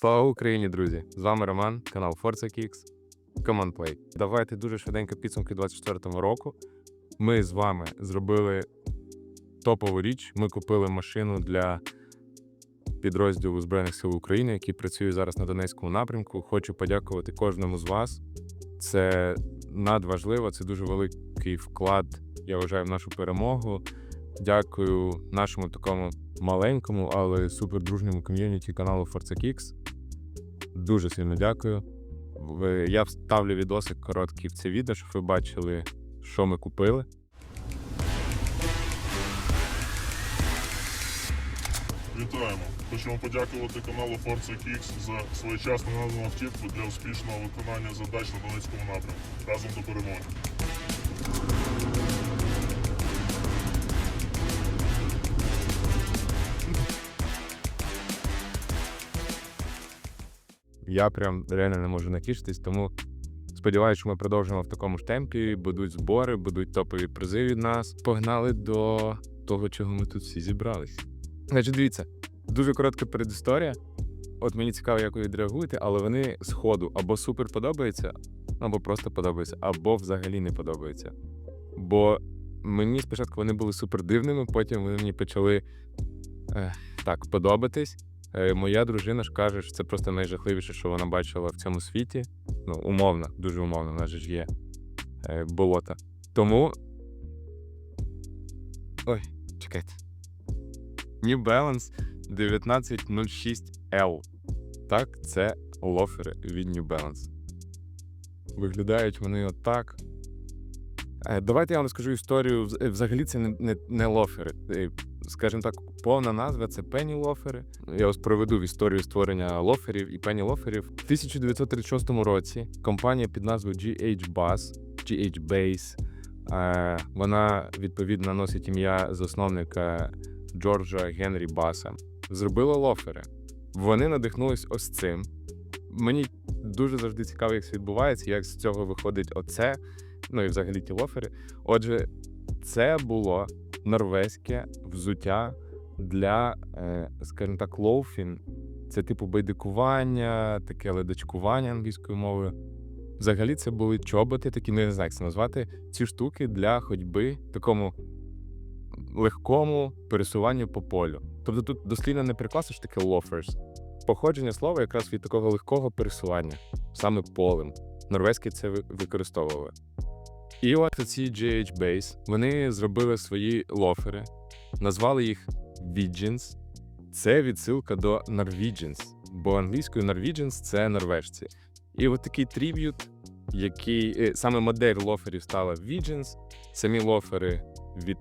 Слава Україні, друзі! З вами Роман, канал Forza Kicks, Command Play. Давайте дуже швиденько підсумки 24-му року. Ми з вами зробили топову річ. Ми купили машину для підрозділу Збройних сил України, який працює зараз на Донецькому напрямку. Хочу подякувати кожному з вас. Це надважливо, це дуже великий вклад, я вважаю, в нашу перемогу. Дякую нашому такому маленькому, але супердружньому ком'юніті каналу Forza Kicks. Дуже сильно дякую. Я вставлю відосик короткий в це відео, щоб ви бачили, що ми купили. Вітаємо! Хочемо подякувати каналу Forza Kicks за своєчасно надану автівку для успішного виконання задач на Донецькому напрямку. Разом до перемоги. Я прям реально не можу натішитись, тому сподіваюся, що ми продовжимо в такому ж темпі. Будуть збори, будуть топові призи від нас. Погнали до того, чого ми тут всі зібрались. Значить, дивіться, дуже коротка передісторія. От мені цікаво, як ви відреагуєте, але вони з ходу або супер подобаються, або просто подобаються, або взагалі не подобаються. Бо мені спочатку вони були супер дивними, потім вони мені почали е, так подобатись. Е, Моя дружина ж каже, що це просто найжахливіше, що вона бачила в цьому світі. Ну, умовно, дуже умовно, в нас ж є е, болота. Тому. Ой, чекайте. New Balance 1906L. Так, це лофери від New Balance. Виглядають вони отак. Е, Давайте я вам розкажу історію. Взагалі це не, не, не лофери. Скажімо так, повна назва це пенні лофери. Я вас проведу в історію створення лоферів і пенні лоферів. В 1936 році компанія під назвою GH Bass, GH Bass, е, вона відповідно носить ім'я засновника Джорджа Генрі Баса. Зробила лофери. Вони надихнулись ось цим. Мені дуже завжди цікаво, як це відбувається, як з цього виходить оце, ну і взагалі ті лофери. Отже, це було норвезьке взуття для, е, скажімо так, лоуфін. Це типу байдикування, таке ледачкування англійською мовою. Взагалі, це були чоботи, такі, ну, не знаю, як це назвати, ці штуки для ходьби, такому легкому пересуванню по полю. Тобто тут дослівно не перекласиш таке loafers. Походження слова якраз від такого легкого пересування, саме полем. Норвезькі це використовували. І от ці GH Base, вони зробили свої лофери, назвали їх Vigens. Це відсилка до Norwegians, бо англійською Norwegians – це норвежці. І от такий триб'ют, який е, саме модель лоферів стала Vigens, самі лофери від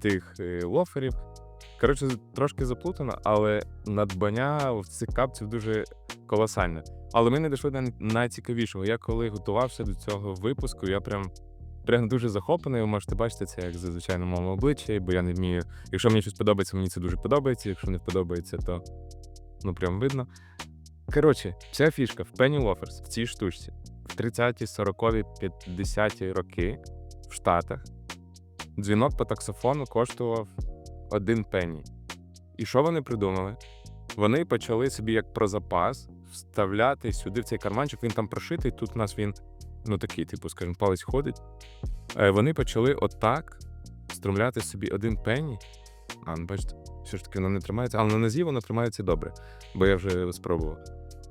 тих е, лоферів. Коротше, трошки заплутано, але надбання в цих капців дуже колосальне. Але ми не дійшли до найцікавішого. Я коли готувався до цього випуску, я прям прям дуже захоплений. Ви можете бачити це як зазвичай на моєму обличчі, бо я не вмію. Якщо мені щось подобається, мені це дуже подобається. Якщо не подобається, то ну прям видно. Коротше, ця фішка в Penny Loafers в цій штучці в 30-ті, 40-ві, 50-ті роки в Штатах дзвінок по таксофону коштував один пенні. І що вони придумали? Вони почали собі як про запас вставляти сюди в цей карманчик. Він там прошитий. Тут у нас він ну такий, типу, скажімо, палець ходить. Е, Вони почали отак струмляти собі один пенні. А, ну бачите, все ж таки воно не тримається, але на нозі воно тримається добре, бо я вже спробував.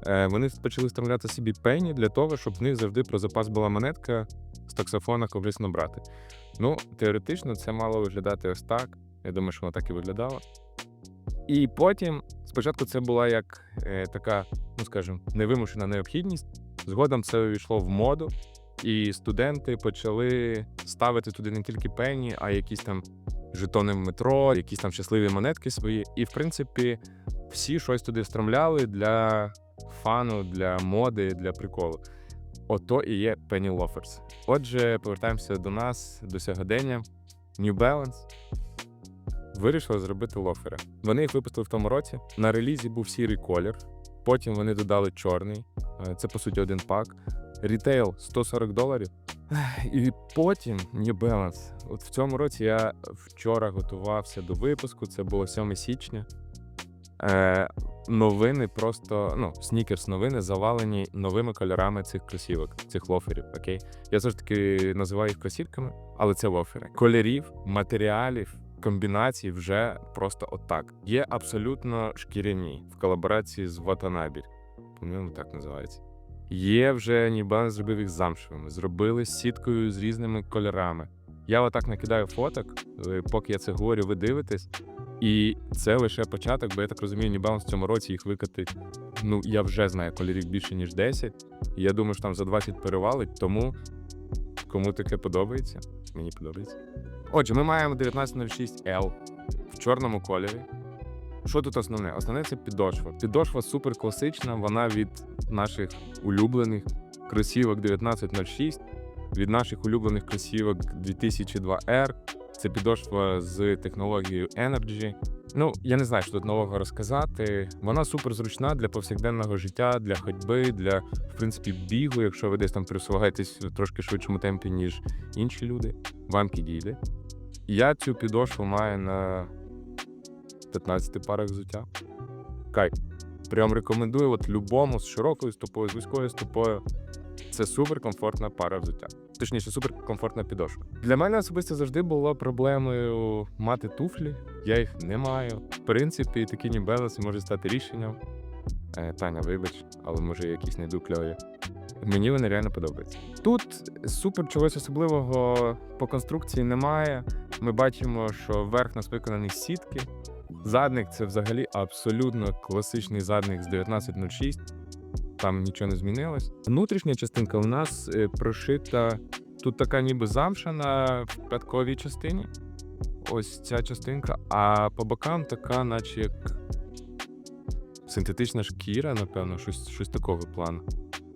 Е, Вони почали струмляти собі пенні для того, щоб в них завжди про запас була монетка з таксофона корисно брати. Ну, теоретично, це мало виглядати ось так. Я думаю, що воно так і виглядало. І потім, спочатку, це була як е, така, ну скажімо, невимушена необхідність. Згодом це увійшло в моду, і студенти почали ставити туди не тільки пені, а якісь там жетони в метро, якісь там щасливі монетки свої. І, в принципі, всі щось туди встромляли для фану, для моди, для приколу. Ото і є Penny Loafers. Отже, повертаємося до нас, до сьогодення. New Balance вирішили зробити лофери. Вони їх випустили в тому році. На релізі був сірий колір, потім вони додали чорний. Е, Це по суті один пак. Рітейл 140 доларів. І потім New Balance. От в цьому році я вчора готувався до випуску. Це було 7 січня. Е, новини просто, ну, снікерс новини завалені новими кольорами цих кросівок, цих лоферів. Окей. Я завжди називаю їх кросівками, але це лофери. Кольорів, матеріалів, комбінацій вже просто отак. Є абсолютно шкіряні в колаборації з Watanabe. По-моєму, так називається. Є вже ніби зробив їх замшевими, зробили сіткою з різними кольорами. Я отак накидаю фоток, е, поки я це говорю, ви дивитесь. І це лише початок, бо я так розумію, Balance в цьому році їх викатить. Ну, я вже знаю кольорів більше, ніж 10. І я думаю, що там за 20 перевалить, тому кому таке подобається, мені подобається. Отже, ми маємо 1906L в чорному кольорі. Що тут основне? Основне це підошва. Підошва супер класична, вона від наших улюблених кросівок 1906, від наших улюблених кросівок 2002R. Це підошва з технологією Energy. Ну, я не знаю, що тут нового розказати. Вона супер зручна для повсякденного життя, для ходьби, для в принципі бігу, якщо ви десь там пересуваєтесь в трошки швидшому темпі, ніж інші люди. Вам підійде. Я цю підошву маю на 15 парах взуття. Кай. Прям рекомендую от любому з широкою стопою, з вузькою стопою. Це супер комфортна пара взуття. Точніше, супер комфортна підошва. Для мене особисто завжди було проблемою мати туфлі. Я їх не маю. В принципі, такі Balance може стати рішенням. Е, Таня, вибач, але може якісь знайду кльові. Мені вони реально подобаються. Тут супер чогось особливого по конструкції немає. Ми бачимо, що верх нас виконаний з сітки. Задник це взагалі абсолютно класичний задник з 1906. Там нічого не змінилось. Внутрішня частинка у нас е, прошита тут така ніби замшана в п'ятковій частині. Ось ця частинка, а по бокам така, наче як синтетична шкіра, напевно, щось, щось такого плану.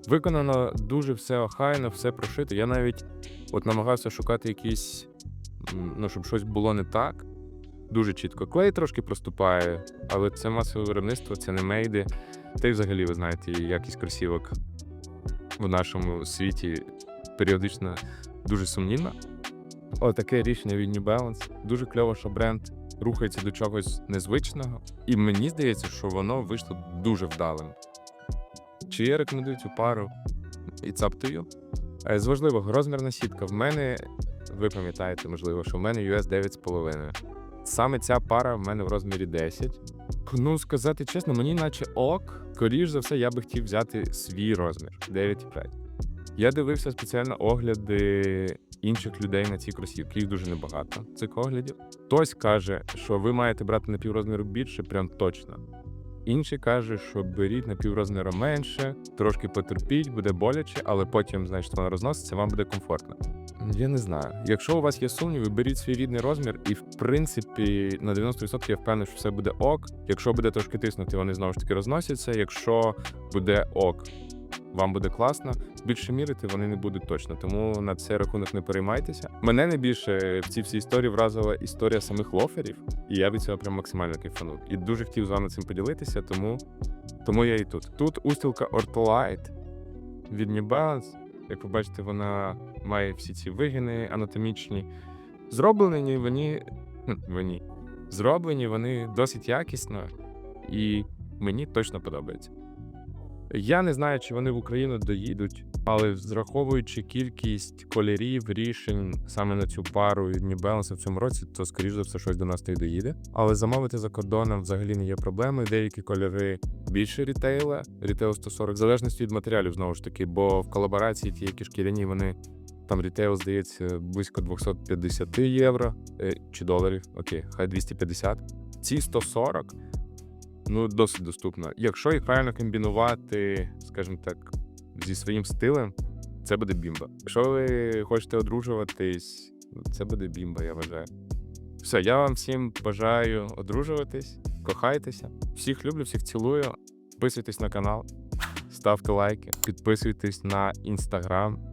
Виконано дуже все охайно, все прошито. Я навіть от намагався шукати якісь, ну, щоб щось було не так. Дуже чітко. Клей трошки проступає, але це масове виробництво, це не мейди. Та й взагалі, ви знаєте, якість кросівок в нашому світі періодично дуже сумнівна. Отаке рішення від New Balance. Дуже кльово, що бренд рухається до чогось незвичного. І мені здається, що воно вийшло дуже вдалим. Чи я рекомендую цю пару? To you. Е, З важливого, розмірна сітка. В мене, ви пам'ятаєте, можливо, що в мене US 9,5. Саме ця пара в мене в розмірі 10. Ну, сказати чесно, мені наче ок. Скоріш за все, я би хотів взяти свій розмір 9,5. Я дивився спеціально огляди інших людей на ці кросівки. Їх дуже небагато цих оглядів. Хтось каже, що ви маєте брати на піврозміру більше, прям точно. Інший кажуть, що беріть на піврозміра менше, трошки потерпіть, буде боляче, але потім, значить, воно розноситься, вам буде комфортно. Я не знаю. Якщо у вас є сумніви, беріть свій рідний розмір, і в принципі на 90% я впевнений, що все буде ок. Якщо буде трошки тиснути, вони знову ж таки розносяться. Якщо буде ок, вам буде класно. Більше мірити вони не будуть точно, тому на цей рахунок не переймайтеся. Мене найбільше в цій всій історії вразила історія самих лоферів, і я від цього прям максимально кайфанув. І дуже хотів з вами цим поділитися, тому, тому я і тут. Тут устілка Ortholite від New Balance. Як ви бачите, вона має всі ці вигини анатомічні. Зроблені вони. вони. Зроблені вони досить якісно, і мені точно подобається. Я не знаю, чи вони в Україну доїдуть, але зраховуючи кількість кольорів, рішень саме на цю пару New Balance в цьому році, то скоріш за все щось до нас та й доїде. Але замовити за кордоном взагалі не є проблемою. Деякі кольори більше рітейла, рітейл 140, в залежності від матеріалів знову ж таки, бо в колаборації ті, які шкіряні, вони там рітейл здається близько 250 євро е, чи доларів. Окей, хай 250. Ці 140 ну, досить доступно. Якщо їх правильно комбінувати, скажімо так, зі своїм стилем, це буде бімба. Якщо ви хочете одружуватись, ну, це буде бімба, я вважаю. Все, я вам всім бажаю одружуватись, кохайтеся. Всіх люблю, всіх цілую. Підписуйтесь на канал, ставте лайки, підписуйтесь на інстаграм.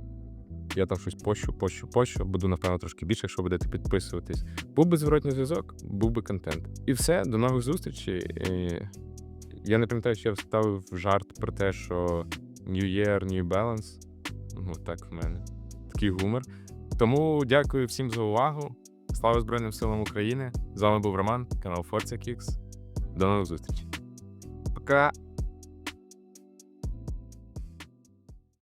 Я там щось пощу, пощу, пощу. Буду, напевно, трошки більше, якщо будете підписуватись. Був би зворотний зв'язок, був би контент. І все, до нових зустрічей. Я не пам'ятаю, що я вставив жарт про те, що New Year, New Balance. Ну, так в мене. Такий гумор. Тому дякую всім за увагу. Слава Збройним силам України! З вами був Роман, канал Forza Kicks. До нових зустрічей. Пока.